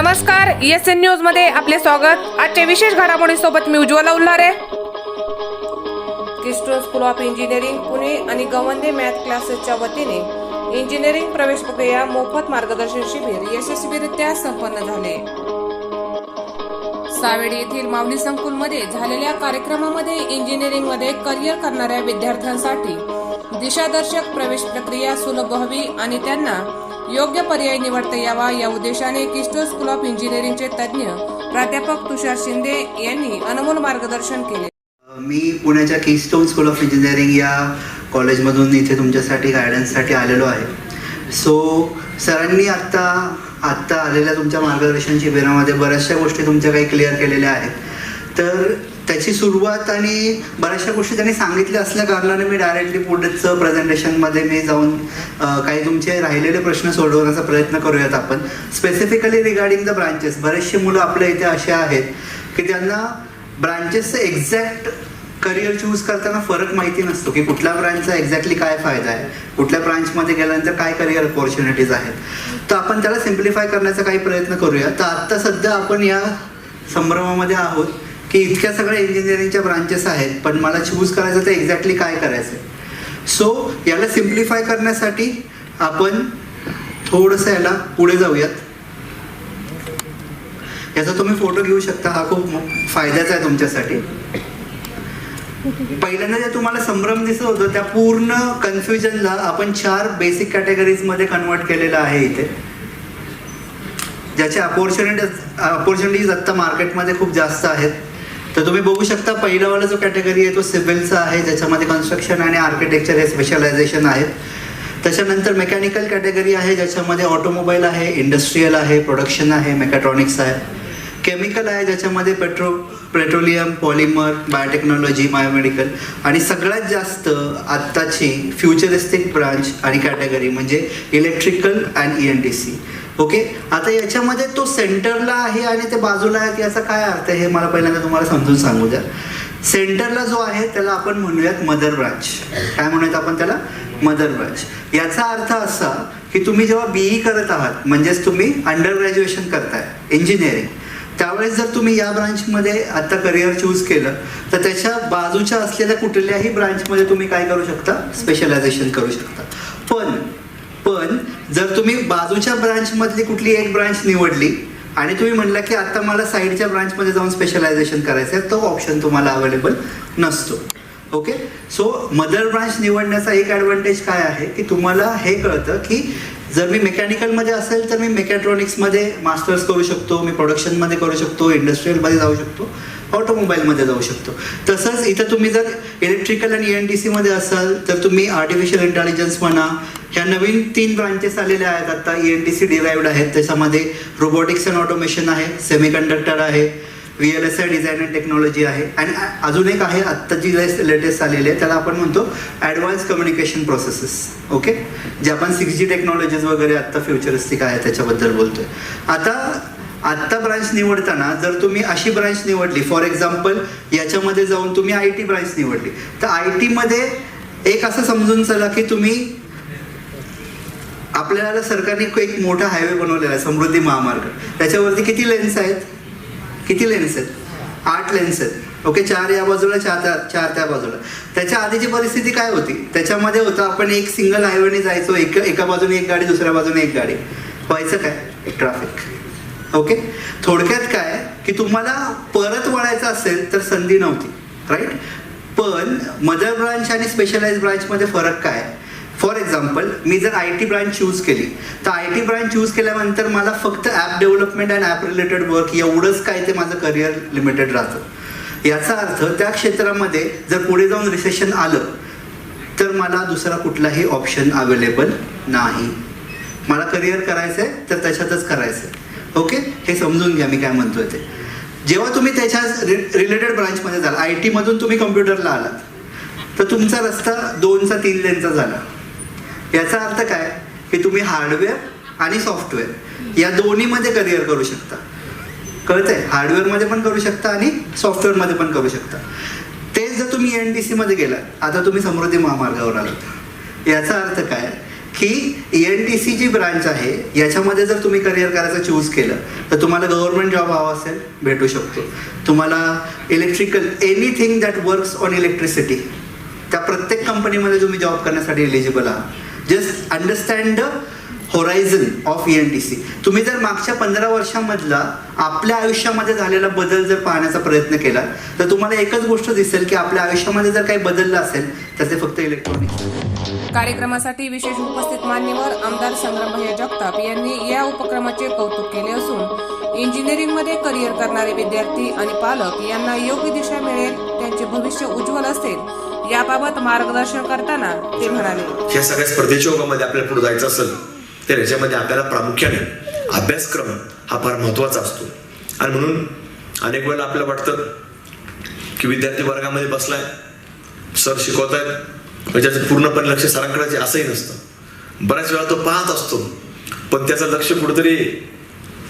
नमस्कार S N न्यूजमध्ये आपले स्वागत. आजच्या विशेष घडामोडीसोबत मी Ujjwala Ulhare. Keystone school of engineering Pune आणि गवंदे मॅथ क्लासेसच्या वतीने इंजिनिअरिंग प्रवेश प्रक्रिया मोफत मार्गदर्शन शिबिर यशस्वीरित्या संपन्न झाले. सावेडी येथील मावली संकुलमध्ये झालेल्या कार्यक्रमामध्ये इंजिनिअरिंगमध्ये करिअर करणाऱ्या विद्यार्थ्यांसाठी दिशादर्शक प्रवेश प्रक्रिया सुलभ व्हावी आणि त्यांना योग्य पर्याय निवडता यावा या उद्देशाने किस्टो स्कूल ऑफ इंजिनिअरिंगचे तज्ज्ञ प्राध्यापक तुषार शिंदे यांनी अनमोल मार्गदर्शन केले. मी पुण्याच्या किस्टोन स्कूल ऑफ इंजिनिअरिंग या कॉलेजमधून इथे तुमच्यासाठी गायडन्ससाठी आलेलो आहे. सो सरांनी आत्ता आत्ता आलेल्या तुमच्या मार्गदर्शन शिबिरामध्ये बऱ्याचशा गोष्टी तुमच्या काही क्लिअर केलेल्या आहेत. तर त्याची सुरुवात आणि बऱ्याचशा गोष्टी त्यांनी सांगितल्या असल्या कारणाने मी डायरेक्टली पुढचं प्रेझेंटेशनमध्ये मी जाऊन काही तुमचे राहिलेले प्रश्न सोडवण्याचा प्रयत्न करूयात आपण. स्पेसिफिकली रिगार्डिंग द ब्रांचेस बरेचसे मुलं आपल्या इथे असे आहेत की त्यांना ब्रांचेसचं एक्झॅक्ट करिअर चूज करताना फरक माहिती नसतो की कुठल्या ब्रांचचा एक्झॅक्टली काय फायदा आहे. कुठल्या ब्रांचमध्ये गेल्यानंतर काय करिअर अपॉर्च्युनिटीज आहेत. तर आपण त्याला सिम्प्लिफाय करण्याचा काही प्रयत्न करूया. तर आत्ता सध्या आपण या संभ्रमामध्ये आहोत. की इतक्या सगळ्या इंजिनिअरिंगच्या ब्रांचेस आहेत पण मला चूज करायचं तर एक्झॅक्टली काय करायचं आहे सो याला सिम्प्लिफाय करण्यासाठी आपण थोडंसं याला पुढे जाऊयात. याचा तुम्ही फोटो घेऊ शकता हा खूप फायद्याचा आहे तुमच्यासाठी. पहिल्यांदा जे तुम्हाला संभ्रम दिसत होतं त्या पूर्ण कन्फ्युजनला आपण चार बेसिक कॅटेगरीजमध्ये कन्वर्ट केलेलं आहे इथे. ज्याचे अपॉर्च्युनिटीज अपॉर्च्युनिटीज आत्ता मार्केटमध्ये खूप जास्त आहेत. तर तुम्ही बघू शकता पहिलावाला जो कॅटेगरी आहे तो सिव्हिलचा आहे ज्याच्यामध्ये कन्स्ट्रक्शन आणि आर्किटेक्चर हे स्पेशलायझेशन आहेत. त्याच्यानंतर मेकॅनिकल कॅटेगरी आहे ज्याच्यामध्ये ऑटोमोबाईल आहे इंडस्ट्रीयल आहे प्रोडक्शन आहे मेकॅट्रॉनिक्स आहे. केमिकल आहे ज्याच्यामध्ये petro petroleum polymer biotechnology biomedical आणि सगळ्यात जास्त आत्ताची फ्युचरिस्टिक ब्रांच आणि कॅटेगरी म्हणजे electrical and E N T C okay? आता याच्यामध्ये तो सेंटरला आहे आणि ते बाजूला आहे याचा काय अर्थ आहे हे मला पहिल्यांदा तुम्हाला समजून सांगू द्या. सेंटरला जो आहे त्याला आपण म्हणूयात मदर ब्रांच. काय म्हणूयात आपण त्याला? Mother branch. याचा अर्थ असा की तुम्ही जेव्हा बीई करत आहात म्हणजेच तुम्ही अंडर ग्रॅज्युएशन करताय इंजिनिअरिंग त्यावेळेस जर तुम्ही या ब्रांचमध्ये आता करिअर चूज केलं तर त्याच्या बाजूच्या असलेल्या कुठल्याही ब्रांचमध्ये तुम्ही काय करू शकता? स्पेशलायझेशन करू शकता. पण पण जर तुम्ही बाजूच्या ब्रांचमधली कुठली एक ब्रांच निवडली आणि तुम्ही म्हणला की आता मला साईडच्या ब्रांचमध्ये जाऊन स्पेशलायझेशन करायचं आहे तो ऑप्शन तुम्हाला अवेलेबल नसतो. ओके सो मदर ब्रांच निवडण्याचा एक ॲडव्हान्टेज काय आहे की तुम्हाला हे कळतं की जर मी मेकॅनिकलमध्ये असेल तर मी मेकॅट्रॉनिक्समध्ये मास्टर्स करू शकतो मी प्रोडक्शनमध्ये करू शकतो इंडस्ट्रीयलमध्ये जाऊ शकतो. ऑटोमोबाईलमध्ये जाऊ शकतो. तसंच इथं तुम्ही जर इलेक्ट्रिकल आणि एन डी सीमध्ये असाल तर तुम्ही आर्टिफिशियल इंटेलिजन्स म्हणा ह्या नवीन तीन ब्रांचेस आलेल्या आहेत. आता E N T C derived आहेत त्याच्यामध्ये रोबोटिक्स अँड ऑटोमेशन आहे सेमीकंडक्टर आहे V L S I design and technology आहे आणि अजून एक आहे आत्ताची लेटेस्ट आलेली आहे त्याला आपण म्हणतो ॲडव्हान्स कम्युनिकेशन प्रोसेसेस ओके जे आपण सिक्स जी टेक्नॉलॉजीज वगैरे आत्ता फ्युचरिस्टिक आहे त्याच्याबद्दल बोलतोय. आता आत्ता ब्रांच निवडताना जर तुम्ही अशी ब्रांच निवडली फॉर एक्झाम्पल याच्यामध्ये जाऊन तुम्ही आय टी ब्रांच निवडली तर आय टीमध्ये एक असं समजून चला की तुम्ही आपल्याला सरकारने एक मोठा हायवे बनवलेला आहे समृद्धी महामार्ग. त्याच्यावरती किती लेन्स आहेत? किती लेन्स आहेत? आठ लेन्स आहेत. ओके चार या बाजूला चार त्या चार त्या बाजूला. त्याच्या आधीची परिस्थिती काय होती? त्याच्यामध्ये होतं आपण एक सिंगल हायवेने जायचो एक एका बाजूने एक गाडी दुसऱ्या बाजूने एक गाडी. व्हायचं काय? ट्रॅफिक ओके थोडक्यात काय? की तुम्हाला परत वळायचं असेल तर संधी नव्हती. राईट पण मदर ब्रांच आणि स्पेशलाइज ब्रांचमध्ये फरक काय? फॉर एक्झाम्पल मी जर आय टी ब्रांच चूज केली तर आय टी ब्रांच चूज केल्यानंतर मला फक्त app development and app related work एवढंच काय ते माझं करिअर लिमिटेड राहतं. याचा अर्थ त्या क्षेत्रामध्ये जर पुढे जाऊन रिसेशन आलं तर मला दुसरा कुठलाही ऑप्शन अवेलेबल नाही. मला करिअर करायचं आहे तर त्याच्यातच करायचं आहे ओके हे समजून घ्या मी काय म्हणतोय ते. जेव्हा तुम्ही त्याच्या रिलेटेड ब्रांचमध्ये जाल आय टीमधून तुम्ही कम्प्युटरला आलात तर तुमचा रस्ता दोनचा तीन लेनचा झाला. याचा अर्थ काय? की तुम्ही हार्डवेअर आणि सॉफ्टवेअर या दोन्हीमध्ये करिअर करू शकता. कळतंय? हार्डवेअरमध्ये पण करू शकता आणि सॉफ्टवेअरमध्ये पण करू शकता. तेच जर तुम्ही एन टी सीमध्ये गेलात आता तुम्ही समृद्धी महामार्गावर आलात. याचा अर्थ काय? की E एन टी सी जी ब्रांच आहे याच्यामध्ये जर तुम्ही करिअर करायचं चूज केलं तर तुम्हाला गव्हर्नमेंट जॉब हवा असेल भेटू शकतो. तुम्हाला electrical anything that works on electricity त्या प्रत्येक कंपनीमध्ये तुम्ही जॉब करण्यासाठी एलिजिबल आहात. Just understand the horizon of E N T C तुम्ही जर मागच्या पंधरा वर्षामधला आपल्या आयुष्यामध्ये झालेला बदल जर पाहण्याचा प्रयत्न केला तर तुम्हाला एकच गोष्ट दिसेल की आपल्या आयुष्यामध्ये जर काही बदललं असेल तर ते फक्त इलेक्ट्रॉनिक्स कार्यक्रमासाठी विशेष उपस्थित मान्यवर आमदार संग्रामभैया जगताप यांनी या उपक्रमाचे कौतुक केले असून इंजिनिअरिंगमध्ये करिअर करणारे विद्यार्थी आणि पालक यांना योग्य दिशा मिळेल त्यांचे भविष्य उज्ज्वल असेल याबाबत मार्गदर्शन करताना ते म्हणाले. या सगळ्या स्पर्धेच्या युगामध्ये आपल्याला पुढे जायचं असेल तर याच्यामध्ये आपल्याला प्रामुख्याने अभ्यासक्रम हा फार महत्त्वाचा असतो. आणि म्हणून अनेक वेळेला आपल्याला वाटतं की विद्यार्थी वर्गामध्ये बसलाय सर शिकवत आहेत म्हणजे त्याचं पूर्णपणे लक्ष सरांकडे असंही नसतं. बऱ्याच वेळा तो पाहत असतो पण त्याचं लक्ष कुठेतरी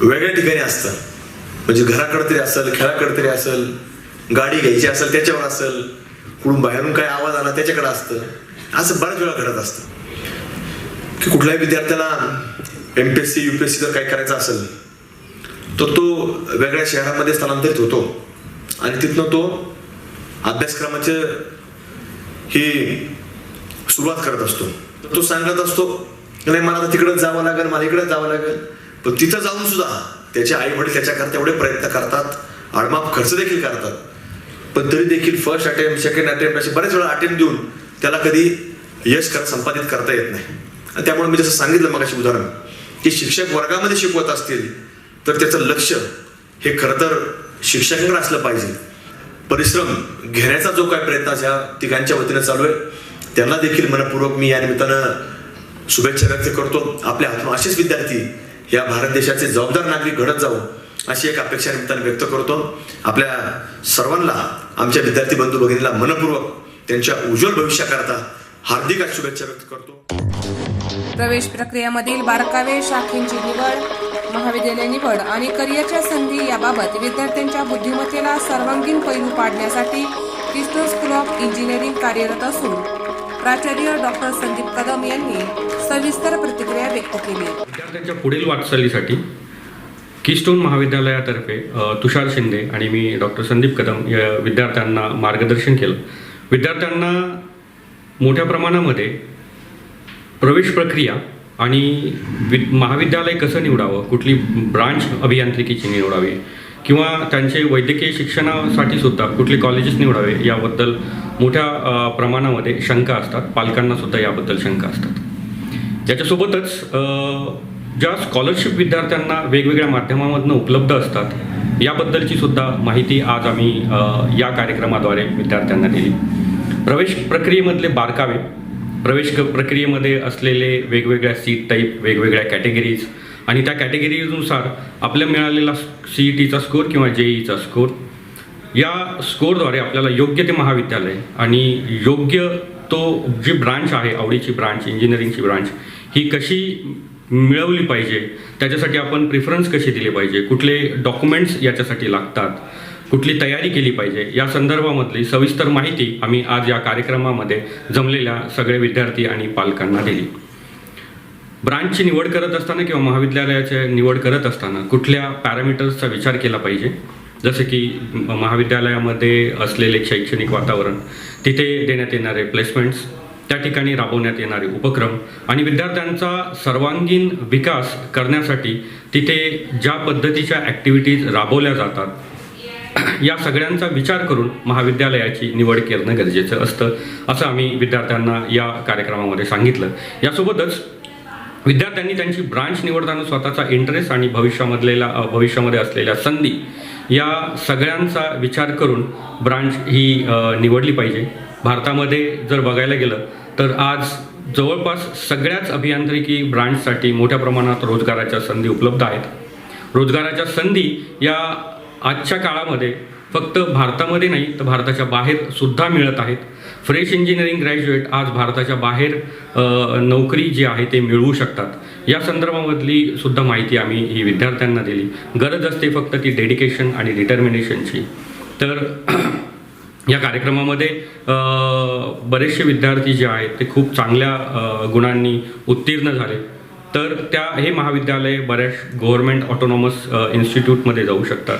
वेगळ्या ठिकाणी असतं. म्हणजे घराकडे तरी असेल खेळाकडे तरी असेल गाडी घ्यायची असेल त्याच्यावर असेल कुठून बाहेरून काय आवाज आला त्याच्याकडे असतं. असं बऱ्याच वेळा घडत असतं. की कुठल्याही विद्यार्थ्याला M P S C U P S C जर काही करायचं असेल तर तो वेगळ्या शहरामध्ये स्थलांतरित होतो. आणि तिथनं तो अभ्यासक्रमाचे ही सुरुवात करत असतो. तो सांगत असतो नाही मला आता तिकडं जावं लागेल मला इकडे जावं लागेल. पण तिथं जाऊन सुद्धा त्याचे आई वडील त्याच्याकरता एवढे प्रयत्न करतात आडमाप खर्च देखील करतात. पण तरी देखील फर्स्ट अटेम्प्ट सेकंड अटेम्प्ट असे बरेच वेळा अटेम्प्ट देऊन त्याला कधी यश कर संपादित करता येत नाही. आणि त्यामुळे मी जसं सांगितलं मगाशी उदाहरण की शिक्षक वर्गामध्ये शिकवत असतील तर त्याचं लक्ष हे खरं तर शिक्षकांकडे असलं पाहिजे. परिश्रम घेण्याचा जो काय प्रयत्न ह्या तिघांच्या वतीनं चालू आहे त्यांना देखील मनपूर्वक मी या निमित्तानं शुभेच्छा व्यक्त करतो. आपल्या हातून असेच विद्यार्थी या भारत देशाचे जबाबदार नागरिक घडत जावं अशी एक अपेक्षा निमित्तानं व्यक्त करतो. आपल्या सर्वांना आमच्या विद्यार्थी बंधू भगिनीला मनपूर्वक त्यांच्या उज्ज्वल भविष्याकरता हार्दिक शुभेच्छा व्यक्त करतो. प्रवेश प्रक्रियामधील बारकावे शाखेंची निवड महाविद्यालय निवड आणि करिअरच्या संधी याबाबत विद्यार्थ्यांच्या बुद्धिमत्तेला सर्वांगीण पैलू पाडण्यासाठी किस्टो स्कूल ऑफ इंजिनिअरिंग कार्यरत असून प्राचार्य डॉक्टर संदीप कदम यांनी सविस्तर प्रतिक्रिया व्यक्त केली. विद्यार्थ्यांच्या पुढील वाटचालीसाठी किस्टोन महाविद्यालयातर्फे तुषार शिंदे आणि मी डॉक्टर संदीप कदम या विद्यार्थ्यांना मार्गदर्शन केलं. विद्यार्थ्यांना मोठ्या प्रमाणामध्ये प्रवेश प्रक्रिया आणि वि महाविद्यालय कसं निवडावं कुठली ब्रांच अभियांत्रिकीची निवडावी किंवा त्यांचे वैद्यकीय शिक्षणासाठी सुद्धा कुठले कॉलेजेस निवडावे याबद्दल मोठ्या प्रमाणामध्ये शंका असतात. पालकांना सुद्धा याबद्दल शंका असतात. याच्यासोबतच ज्या स्कॉलरशिप विद्यार्थ्यांना वेगवेगळ्या माध्यमामधनं उपलब्ध असतात याबद्दलची सुद्धा माहिती आज आम्ही या कार्यक्रमाद्वारे विद्यार्थ्यांना दिली. प्रवेश प्रक्रियेमधले बारकावे प्रवेश प्रक्रियेमध्ये असलेले वेगवेगळ्या सीट टाईप वेगवेगळ्या कॅटेगरीज आणि त्या कॅटेगरीनुसार आपल्या मिळालेला सी ई टीचा स्कोर किंवा जे ईचा स्कोर या स्कोरद्वारे आपल्याला योग्य ते महाविद्यालय आणि योग्य तो जी ब्रांच आहे आवडीची ब्रांच इंजिनिअरिंगची ब्रांच ही कशी मिळवली पाहिजे त्याच्यासाठी आपण प्रिफरन्स कशी दिली पाहिजे कुठले डॉक्युमेंट्स याच्यासाठी लागतात कुठली तयारी केली पाहिजे या संदर्भामधली सविस्तर माहिती आम्ही आज या कार्यक्रमामध्ये जमलेल्या सगळे विद्यार्थी आणि पालकांना दिली. ब्रांचची निवड करत असताना किंवा महाविद्यालयाच्या निवड करत असताना कुठल्या पॅरामीटर्सचा विचार केला पाहिजे? जसे की महाविद्यालयामध्ये असलेले शैक्षणिक वातावरण तिथे देण्यात येणारे प्लेसमेंट्स त्या ठिकाणी राबवण्यात येणारे उपक्रम आणि विद्यार्थ्यांचा सर्वांगीण विकास करण्यासाठी तिथे ज्या पद्धतीच्या ॲक्टिव्हिटीज राबवल्या जातात या सगळ्यांचा विचार करून महाविद्यालयाची निवड करणं गरजेचं असतं असं आम्ही विद्यार्थ्यांना या कार्यक्रमामध्ये सांगितलं. यासोबतच विद्यार्थ्यांनी त्यांची ब्रांच निवडताना स्वतःचा इंटरेस्ट आणि भविष्यामधलेला भविष्यामध्ये असलेल्या संधी या सगळ्यांचा विचार करून ब्रांच ही निवडली पाहिजे. भारतामध्ये जर बघायला गेलं तर आज जवळपास सगळ्याच अभियांत्रिकी ब्रांचसाठी मोठ्या प्रमाणात रोजगाराच्या संधी उपलब्ध आहेत. रोजगाराच्या संधी या आजच्या काळामध्ये फक्त भारतामध्ये नाही तर भारताच्या बाहेर सुद्धा मिळत आहेत. फ्रेश इंजिनिअरिंग ग्रॅज्युएट आज भारताच्या बाहेर नोकरी जी आहे ते मिळवू शकतात. या संदर्भामधली सुद्धा माहिती आम्ही ही विद्यार्थ्यांना दिली. गरज असते फक्त ती डेडिकेशन आणि डिटर्मिनेशनची तर या कार्यक्रमामध्ये बरेचसे विद्यार्थी जे आहेत ते खूप चांगल्या गुणांनी उत्तीर्ण झाले. तर त्या हे महाविद्यालय बऱ्याच गव्हर्नमेंट ऑटोनॉमस इन्स्टिट्यूटमध्ये जाऊ शकतात.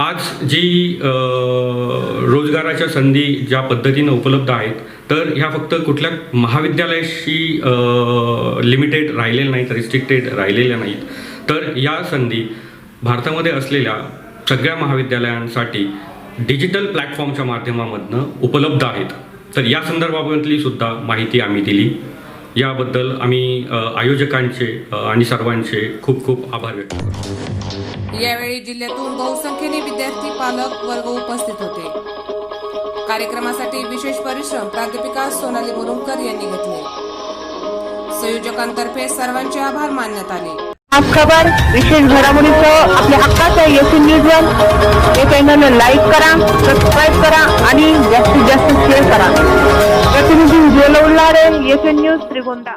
आज जी रोजगाराच्या संधी ज्या पद्धतीनं उपलब्ध आहेत तर ह्या फक्त कुठल्या महाविद्यालयाशी लिमिटेड राहिलेल्या नाहीत रिस्ट्रिक्टेड राहिलेल्या नाहीत. तर या संधी भारतामध्ये असलेल्या सगळ्या महाविद्यालयांसाठी डिजिटल प्लॅटफॉर्मच्या माध्यमामधनं उपलब्ध आहेत. तर या संदर्भामधली सुद्धा माहिती आम्ही दिली. याबद्दल आम्ही आयोजकांचे आणि सर्वांचे खूप खूप आभार व्यक्त करतो. यावेळी जिल्ह्यातून बहुसंख्येने विद्यार्थी पालक वर्ग उपस्थित होते. कार्यक्रमासाठी विशेष परिश्रम प्राध्यापिका सोनाली मुरुमकर यांनी घेतले. संयोजकांतर्फे सर्वांचे आभार मानण्यात आले. आज खबर विशेष घडामोडीसह आपल्या हक्काचं एसी न्यूज वन हे चॅनल लाईक करा सबस्क्राईब करा आणि जास्तीत जास्त शेअर करा. प्रतिनिधी उज्ज्वल उल्हारे एस न्यूज त्रिगोंदा